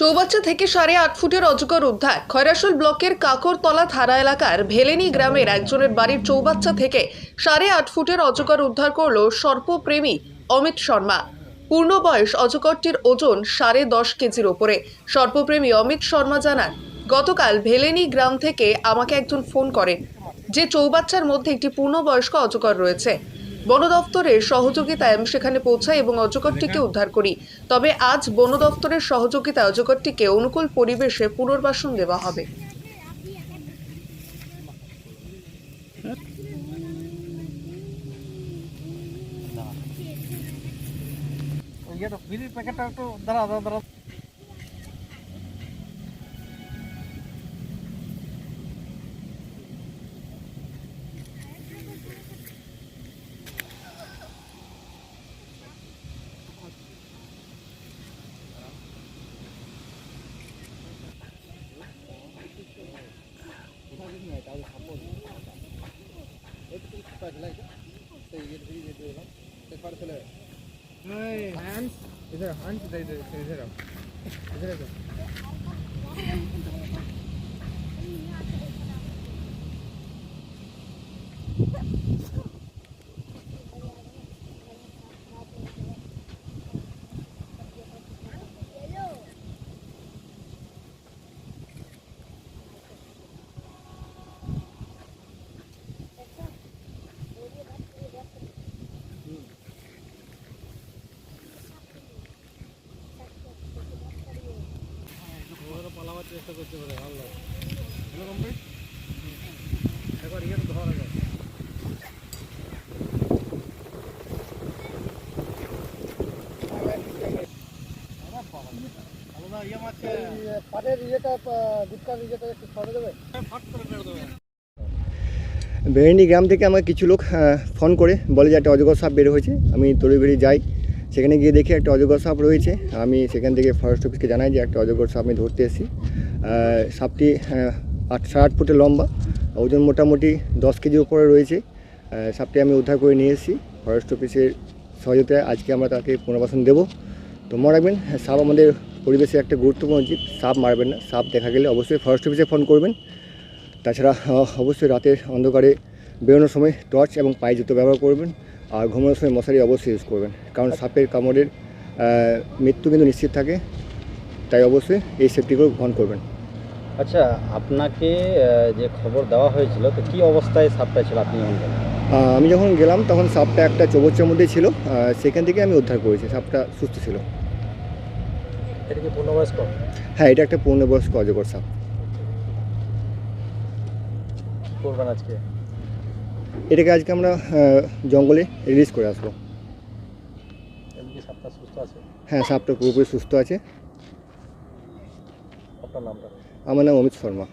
চৌবাচ্চা থেকে সাড়ে আট ফুটের অজগর উদ্ধার। খয়রাসুল ব্লকের কাকরতলা থানা এলাকার ভেলেনি গ্রামের একজনের বাড়ির চৌবাচ্চা থেকে সাড়ে আট ফুটের অজগর উদ্ধার করল সর্পপ্রেমী অমিত শর্মা। পূর্ণ বয়স অজগরটির ওজন সাড়ে দশ কেজির ওপরে। সর্পপ্রেমী অমিত শর্মা জানান, গতকাল ভেলেনি গ্রাম থেকে আমাকে একজন ফোন করেন যে চৌবাচ্চার মধ্যে একটি পূর্ণবয়স্ক অজগর রয়েছে। বন দফতরের সহযোগিতায় আমি সেখানে পৌঁছাই এবং অজগরটিকে উদ্ধার করি। তবে আজ বন দফতরের সহযোগিতায় অজগরটিকে অনুকূল পরিবেশে পুনর্বাসন দেওয়া হবে। প্যাকেটটা একটু দাঁড়া দাঁড়া। Hey, hands? Is there a hand? Is there a hand? নামার চেষ্টা ভালো একবার ইয়ে পাটের গ্রাম থেকে আমার কিছু লোক ফোন করে বলে যে একটা অজগর সাপ বের হয়েছে আমি তরিবেড়ি যাই। সেখানে গিয়ে দেখি একটা অজগর সাপ রয়েছে। আমি সেখান থেকে ফরেস্ট অফিসকে জানাই যে একটা অজগর সাপ আমি ধরতে এসেছি। সাপটি আট, সাড়ে আট ফুটের লম্বা, ওজন মোটামুটি দশ কেজির উপরে রয়েছে। সাপটি আমি উদ্ধার করে নিয়ে এসেছি। ফরেস্ট অফিসের সহযোগিতায় আজকে আমরা তাকে পুনর্বাসন দেবো। তো মনে রাখবেন, সাপ আমাদের পরিবেশে একটা গুরুত্বপূর্ণ জীব, সাপ মারবেন না। সাপ দেখা গেলে অবশ্যই ফরেস্ট অফিসে ফোন করবেন। তাছাড়া অবশ্যই রাতের অন্ধকারে বেরোনোর সময় টর্চ এবং পায়ে জুতো ব্যবহার করবেন। আর ঘুমানোর সময় মশারি অবশ্যই ইউজ করবেন। কারণ সাপের কামড়ের মৃত্যু কিন্তু নিশ্চিত থাকে। তাই অবশ্যই এই সেফটিগুলো গ্রহণ করবেন। আচ্ছা আপনাকে যে খবর দেওয়া হয়েছিল তো কি অবস্থায় সাপটা ছিল? আপনি? আমি যখন গেলাম তখন সাপটা একটা চৌবচ্চার মধ্যে ছিল। সেখান থেকে আমি উদ্ধার করেছি। সাপটা সুস্থ ছিল। এটা কি পূর্ণবয়স্ক? হ্যাঁ এটা একটা পূর্ণবয়স্ক অজগর সাপ। করবেন আজকে? এটাকে আজকে আমরা জঙ্গলে রিলিজ করে আসব। হ্যাঁ সাপটা পুরোপুরি সুস্থ আছে। আমার নাম অমিত শর্মা।